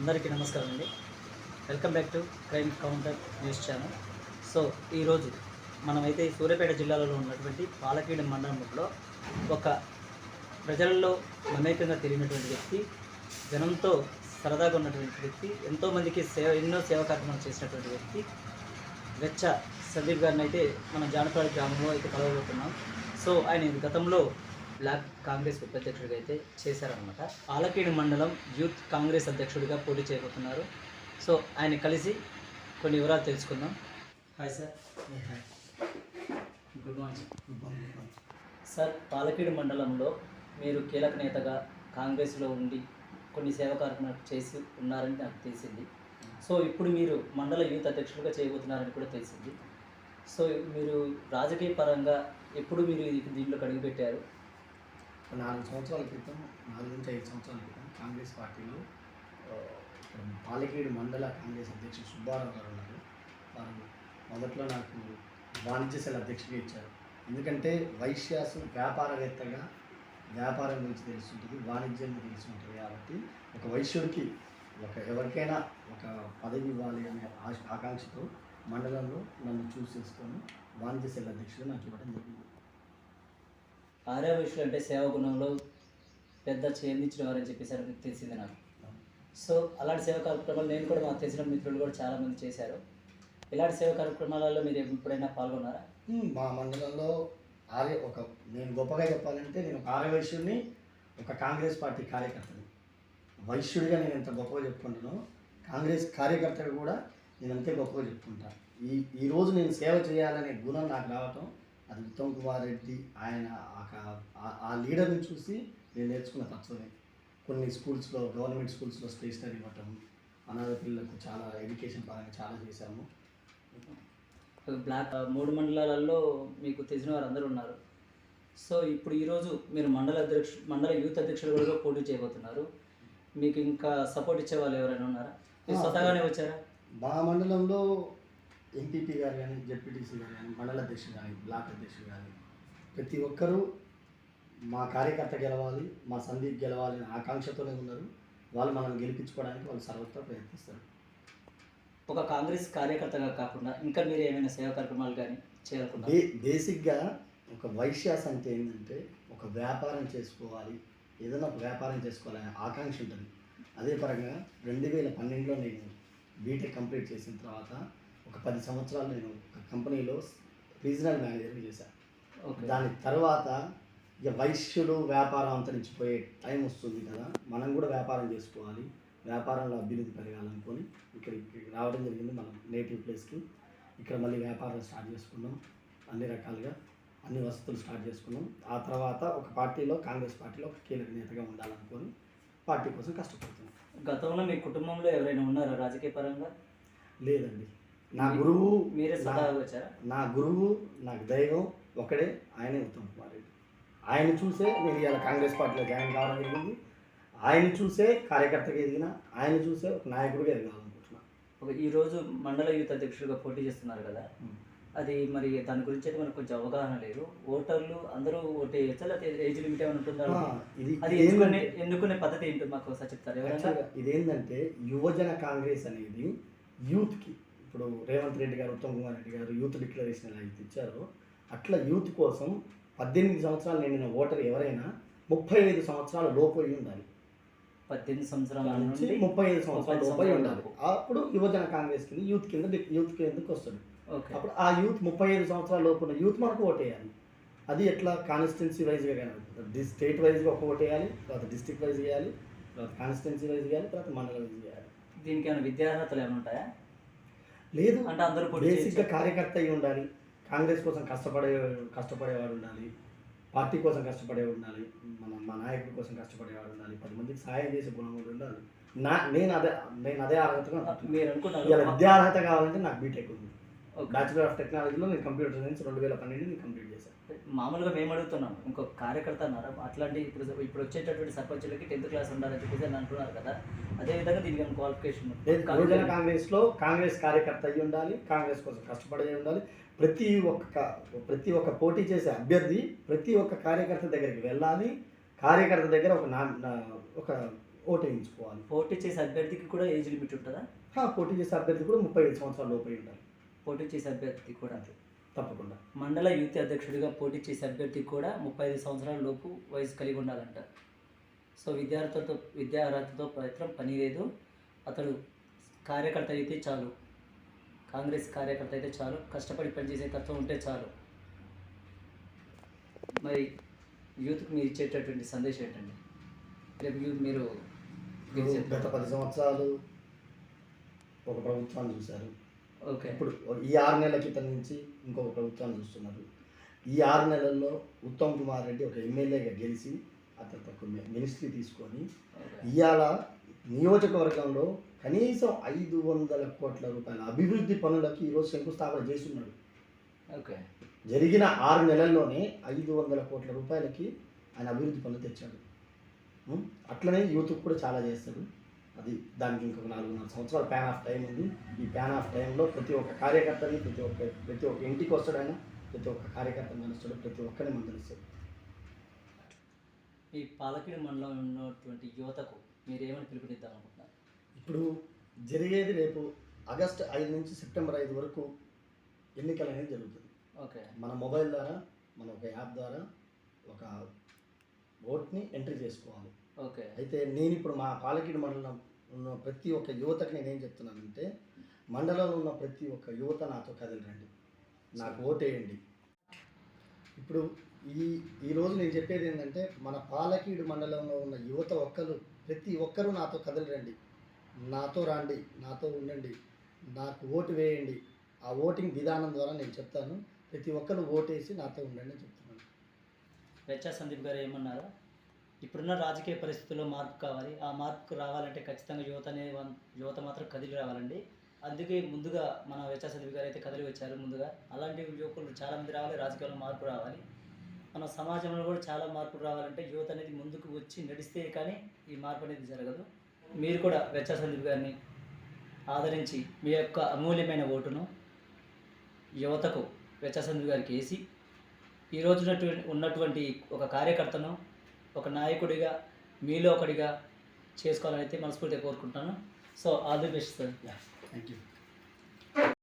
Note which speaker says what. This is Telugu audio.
Speaker 1: అందరికీ నమస్కారం అండి. Welcome back to crime counter news channel so ఈరోజు మనమైతే సూర్యాపేట జిల్లాలో ఉన్నటువంటి పాలకీడు మండలంలో ఒక ప్రజలలో మమేకంగా తెలియనటువంటి వ్యక్తి జనంతో సరదాగా ఉన్నటువంటి వ్యక్తి ఎంతోమందికి సేవ ఎన్నో సేవా కార్యక్రమాలు చేసినటువంటి వ్యక్తి వెచ్చ సందీప్ గారిని అయితే మన జానపల్లి గ్రామంలో అయితే కలవబోతున్నాం. సో ఆయన గతంలో బ్లాక్ కాంగ్రెస్ ఉపాధ్యక్షుడిగా అయితే చేశారనమాట ఆలకీడు మండలం యూత్ కాంగ్రెస్ అధ్యక్షుడిగా పోటీ చేయబోతున్నారు. సో ఆయన కలిసి కొన్ని వివరాలు తెలుసుకుందాం. Hi sir. Good morning. Sir Palakeedu మండలంలో మీరు కీలక నేతగా కాంగ్రెస్లో ఉండి కొన్ని సేవా కార్యక్రమాలు చేసి ఉన్నారని నాకు తెలిసింది. సో ఇప్పుడు మీరు మండల యూత్ అధ్యక్షులుగా చేయబోతున్నారని కూడా తెలిసింది. సో మీరు రాజకీయ పరంగా ఎప్పుడు మీరు దీంట్లో అడుగుపెట్టారు
Speaker 2: నాలుగు సంవత్సరాల క్రితం నాలుగు నుంచి ఐదు సంవత్సరాల క్రితం కాంగ్రెస్ పార్టీలో ఇక్కడ పాలకేడు మండల కాంగ్రెస్ అధ్యక్షుడు సుబ్బారావు గారు ఉన్నారు. వారు మొదట్లో నాకు వాణిజ్య సెల్ అధ్యక్షుడిగా ఇచ్చారు. ఎందుకంటే వైశ్యాసు వ్యాపారవేత్తగా వ్యాపారం గురించి తెలుస్తుంటుంది వాణిజ్యం తెలిసి ఉంటుంది కాబట్టి ఒక వైశ్యుడికి ఒక ఎవరికైనా ఒక పదవి ఇవ్వాలి అనే ఆశ- ఆకాంక్షతో మండలంలో నన్ను చూస్ చేసుకొని వాణిజ్య సెల్ అధ్యక్షుడు నాకు ఇవ్వడం జరిగింది.
Speaker 1: ఆరో విషయం అంటే సేవ గుణంలో పెద్ద చేయించిన వారని చెప్పేసారు మీకు తెలిసింది నాకు. సో అలాంటి సేవా కార్యక్రమాలు నేను కూడా మాకు తెలిసిన మిత్రులు కూడా చాలామంది చేశారు. ఇలాంటి సేవ కార్యక్రమాలలో మీరు ఎప్పుడైనా పాల్గొన్నారా?
Speaker 2: మా మండలంలో ఆర్య ఒక నేను గొప్పగా చెప్పాలంటే నేను ఒక ఆర్య వైశ్యుడిని ఒక కాంగ్రెస్ పార్టీ కార్యకర్తని. వైశ్యుడిగా నేను ఎంత గొప్పగా చెప్పుకుంటానో కాంగ్రెస్ కార్యకర్తగా కూడా నేను అంతే గొప్పగా చెప్పుకుంటాను ఈ ఈరోజు నేను సేవ చేయాలనే గుణం నాకు రావటం అది ఉత్తమ్ కుమార్ రెడ్డి ఆయన ఆ లీడర్ని చూసి నేను నేర్చుకున్న తత్వమే. కొన్ని స్కూల్స్లో గవర్నమెంట్ స్కూల్స్లో స్టేషనరీ ఇవ్వటం అనాథ పిల్లలకు చాలా ఎడ్యుకేషన్ పరంగా చాలా చేశాము.
Speaker 1: బ్లాక్ మూడు మండలాలలో మీకు తెలిసిన వారు అందరూ ఉన్నారు. సో ఇప్పుడు ఈరోజు మీరు మండల అధ్యక్షు మండల యూత్ అధ్యక్షులు కూడా పోటీ చేయబోతున్నారు. మీకు ఇంకా సపోర్ట్ ఇచ్చే వాళ్ళు ఎవరైనా ఉన్నారా? స్వతహాగానే వచ్చారా?
Speaker 2: మా మండలంలో ఎంపీపీ గారు కానీ జెడ్పీటీసీ గారు కానీ మండల అధ్యక్షుడు కానీ బ్లాక్ అధ్యక్షుడు కానీ ప్రతి ఒక్కరూ మా కార్యకర్త గెలవాలి మా సందీప్ గెలవాలి అనే ఆకాంక్షతోనే ఉన్నారు. వాళ్ళు మనం గెలిపించుకోవడానికి వాళ్ళు సర్వత్రా ప్రయత్నిస్తారు.
Speaker 1: ఒక కాంగ్రెస్ కార్యకర్తగా కాకుండా ఇంకా మీరు ఏమైనా సేవా కార్యక్రమాలు కానీ చేయాలనుకుంటారు
Speaker 2: బే బేసిక్గా ఒక వైశ్యాస్ అంటే ఏంటంటే ఒక వ్యాపారం చేసుకోవాలి. ఏదైనా ఒక వ్యాపారం చేసుకోవాలనే ఆకాంక్ష ఉంటుంది. అదే పరంగా రెండు వేల పన్నెండులో నేను బీటెక్ కంప్లీట్ చేసిన తర్వాత ఒక పది సంవత్సరాలు నేను ఒక కంపెనీలో రీజనల్ మేనేజర్గా చేశాను దాని తర్వాత ఇక వైశ్యులు వ్యాపారం అంతరించిపోయే టైం వస్తుంది కదా మనం కూడా వ్యాపారం చేసుకోవాలి వ్యాపారంలో అభివృద్ధి పెరగాలనుకొని ఇక్కడ ఇక్కడికి రావడం జరిగింది మనం నేటివ్ ప్లేస్కి. ఇక్కడ మళ్ళీ వ్యాపారం స్టార్ట్ చేసుకున్నాం అన్ని రకాలుగా అన్ని వసతులు స్టార్ట్ చేసుకున్నాం. ఆ తర్వాత ఒక పార్టీలో కాంగ్రెస్ పార్టీలో ఒక కీలక నేతగా ఉండాలనుకొని పార్టీ కోసం కష్టపడుతున్నాం.
Speaker 1: గతంలో మీ కుటుంబంలో ఎవరైనా ఉన్నారా రాజకీయ పరంగా?
Speaker 2: లేదండి. నా గురువు
Speaker 1: మీరే
Speaker 2: నా-
Speaker 1: స్వతహాగా వచ్చారా?
Speaker 2: నా గురువు నాకు దైవం ఒకడే ఆయనే ఉత్తమ్ కుమార్ రెడ్డి. ఆయన చూసే నేను ఇవాళ కాంగ్రెస్ పార్టీలో జాయిన్ కావడం జరిగింది. ఆయన చూసే కార్యకర్తగా ఎదిగిన ఆయన చూసే ఒక నాయకుడిగా ఎదగాలనుకుంటున్నా.
Speaker 1: ఒక ఈరోజు మండల యూత్ అధ్యక్షుడిగా పోటీ చేస్తున్నారు కదా. అది మరి దాని గురించి అయితే మనకు కొంచెం అవగాహన లేదు. ఓటర్లు అందరూ ఓటు వేయచ్చా? లేకపోతే ఏజ్ లిమిట్ ఏమైనా ఉంటుందా?
Speaker 2: ఇది
Speaker 1: అది ఎన్నుకునే
Speaker 2: ఏంటంటే-
Speaker 1: ఎన్నుకునే పద్ధతి ఏంటో మాకు ఒకసారి చెప్తారు
Speaker 2: ఇదేంటంటే యువజన కాంగ్రెస్ అనేది యూత్కి ఇప్పుడు రేవంత్ రెడ్డి గారు ఉత్తమ్ కుమార్ రెడ్డి గారు యూత్ డిక్లరేషన్ ఎలా అయితే ఇచ్చారో అట్లా యూత్ కోసం పద్దెనిమిది సంవత్సరాలు నిండిన ఓటర్ ఎవరైనా ముప్పై ఐదు సంవత్సరాల లోపు అయి ఉండాలి.
Speaker 1: పద్దెనిమిది సంవత్సరాల
Speaker 2: నుంచి ముప్పై ఐదు సంవత్సరాల
Speaker 1: ముప్పై
Speaker 2: లోపై
Speaker 1: సంవత్సరాల
Speaker 2: ఉండాలి. అప్పుడు యువజన కాంగ్రెస్ కింద యూత్ కింద యూత్ కిందకి వస్తుంది అప్పుడు ఆ యూత్ ముప్పై ఐదు సంవత్సరాల లోపు ఉన్న యూత్ మనకు ఓటేయాలి. అది ఎట్లా? కాన్స్టిట్యున్సీ వైజ్గా కానీ స్టేట్ వైజ్గా ఒక ఓటు వేయాలి తర్వాత డిస్ట్రిక్ట్ వైజ్ వేయాలి తర్వాత కాన్స్టిట్యున్సీ వైజ్ వేయాలి తర్వాత మండల వైజ్ వేయాలి.
Speaker 1: దీనికి ఏమైనా విద్యార్హతలు ఏమైనా ఉంటాయా?
Speaker 2: లేదు.
Speaker 1: అంటే అందరూ
Speaker 2: బేసిక్గా? కార్యకర్త అయి ఉండాలి. కాంగ్రెస్ కోసం కష్టపడే కష్టపడేవాడు ఉండాలి. పార్టీ కోసం కష్టపడేవాడు ఉండాలి. మన మా నాయకుడి కోసం కష్టపడేవాడు ఉండాలి. పది మందికి సాయం చేసే గుణం కూడా ఉండాలి. నా నేను అదే నేను అదే అర్హతగా.
Speaker 1: మీరు
Speaker 2: ఇవాళ
Speaker 1: అనుకున్నారు
Speaker 2: విద్యార్హత కావాలంటే నాకు బీటెక్ ఉంది. బ్యాచులర్ ఆఫ్ టెక్నాలజీలో నేను కంప్యూటర్ సైన్స్ రెండు వేల పన్నెండు నేను కంప్లీట్ చేశాను
Speaker 1: మామూలుగా మేము అడుగుతున్నాం ఇంకొక కార్యకర్త అన్నారా అట్లాంటి ఇప్పుడు ఇప్పుడు వచ్చేటటువంటి సర్పంచులకి టెన్త్ క్లాస్ ఉండాలని చెప్పేసి అని అంటున్నారు కదా అదే విధంగా దీనికి ఏమైనా క్వాలిఫికేషన్
Speaker 2: యువజన కాంగ్రెస్లో కాంగ్రెస్ కార్యకర్త అయి ఉండాలి కాంగ్రెస్ కోసం కష్టపడి ఉండాలి. ప్రతి ఒక్క ప్రతి ఒక్క పోటీ చేసే అభ్యర్థి ప్రతి ఒక్క కార్యకర్త దగ్గరికి వెళ్ళాలి కార్యకర్త దగ్గర ఒక నా ఒక ఓటు వేయించుకోవాలి.
Speaker 1: పోటీ చేసే అభ్యర్థికి కూడా ఏజ్ లిమిట్ ఉంటుందా?
Speaker 2: పోటీ చేసే అభ్యర్థి కూడా ముప్పై ఐదు సంవత్సరాల లోపే ఉండాలి.
Speaker 1: పోటీ చేసే అభ్యర్థి కూడా
Speaker 2: తప్పకుండా.
Speaker 1: మండల యూత్ అధ్యక్షుడిగా పోటీ చేసే అభ్యర్థికి కూడా ముప్పై ఐదు సంవత్సరాల లోపు వయసు కలిగి ఉండాలంట. సో విద్యార్థులతో విద్యార్హతతో ప్రయత్నం పని లేదు. అతడు కార్యకర్త అయితే చాలు. కాంగ్రెస్ కార్యకర్త అయితే చాలు. కష్టపడి పనిచేసే తత్వం ఉంటే చాలు. మరి యూత్కి మీరు ఇచ్చేటటువంటి సందేశం ఏంటండి? రేపు యూత్ మీరు
Speaker 2: గత పది సంవత్సరాలు ఒక ప్రభుత్వాన్ని చూశారు.
Speaker 1: ఓకే.
Speaker 2: ఇప్పుడు ఈ ఆరు నెలల క్రితం నుంచి ఇంకొక ప్రభుత్వాన్ని చూస్తున్నారు. ఈ ఆరు నెలల్లో ఉత్తమ్ కుమార్ రెడ్డి ఒక ఎమ్మెల్యేగా గెలిచి అతను ఒక మినిస్ట్రీ తీసుకొని. ఇవాళ నియోజకవర్గంలో కనీసం ఐదు వందల కోట్ల రూపాయల అభివృద్ధి పనులకి ఈరోజు శంకుస్థాపన చేస్తున్నాడు.
Speaker 1: ఓకే.
Speaker 2: జరిగిన ఆరు నెలల్లోనే ఐదు వందల కోట్ల రూపాయలకి ఆయన అభివృద్ధి పనులు తెచ్చాడు? అట్లనే యూత్ కూడా చాలా చేస్తాడు. అది దానికి ఇంకొక నాలుగున్నర సంవత్సరాల ప్యాన్ ఆఫ్ టైం ఉంది. ఈ ప్యాన్ ఆఫ్ టైంలో ప్రతి ఒక్క కార్యకర్తని ప్రతి ఒక్క ప్రతి ఒక్క ఇంటికి వస్తాడు ఆయన ప్రతి ఒక్క కార్యకర్తని కలుస్తాడు ప్రతి ఒక్కరిని మందలిస్తాడు.
Speaker 1: ఈ పాలకీడు మండలం ఉన్నటువంటి యువతకు మీరు ఏమని పిలుపునిద్దాం అనుకుంటున్నారు?
Speaker 2: ఇప్పుడు జరిగేది రేపు ఆగస్ట్ ఐదు నుంచి సెప్టెంబర్ ఐదు వరకు ఎన్నికలు అనేది జరుగుతుంది.
Speaker 1: ఓకే.
Speaker 2: మన మొబైల్ ద్వారా మన ఒక యాప్ ద్వారా ఒక ఓట్ని ఎంట్రీ చేసుకోవాలి.
Speaker 1: ఓకే.
Speaker 2: అయితే నేను ఇప్పుడు మా పాలకీడు మండలం ఉన్న ప్రతి ఒక్క యువతకి నేనేం చెప్తున్నానంటే మండలంలో ఉన్న ప్రతి ఒక్క యువత నాతో కదిలిరండి నాకు ఓటేయండి. ఇప్పుడు ఈ ఈరోజు నేను చెప్పేది ఏంటంటే మన పాలకీడు మండలంలో ఉన్న యువత ఒక్కరు ప్రతి ఒక్కరూ నాతో కదిలిరండి నాతో రాండి నాతో ఉండండి. నాకు ఓటు వేయండి. ఆ ఓటింగ్ విధానం ద్వారా నేను చెప్తాను. ప్రతి ఒక్కరు ఓటేసి నాతో ఉండండి అని చెప్తున్నాను.
Speaker 1: వెచ్చా సందీప్ గారు ఏమన్నారు? ఇప్పుడున్న రాజకీయ పరిస్థితుల్లో మార్పు కావాలి. ఆ మార్పుకు రావాలంటే ఖచ్చితంగా యువత అనే యువత మాత్రం కదిలి రావాలండి. అందుకే ముందుగా మన వెచ్చా గారు అయితే కదిలి వచ్చారు ముందుగా. అలాంటి యువకులు చాలామంది రావాలి రాజకీయాల్లో మార్పు రావాలి. మన సమాజంలో కూడా చాలా మార్పులు రావాలంటే యువత అనేది ముందుకు వచ్చి నడిస్తే కానీ ఈ మార్పు అనేది జరగదు. మీరు కూడా వెచ్చా గారిని ఆదరించి మీ యొక్క అమూల్యమైన ఓటును యువతకు వెచ్చా గారికి వేసి ఈ రోజు ఉన్నటువంటి ఒక కార్యకర్తను ఒక నాయకుడిగా మీలో ఒకడిగా చేసుకోవాలని అయితే మనస్ఫూర్తిగా కోరుకుంటున్నాను. So all the best sir
Speaker 2: thank you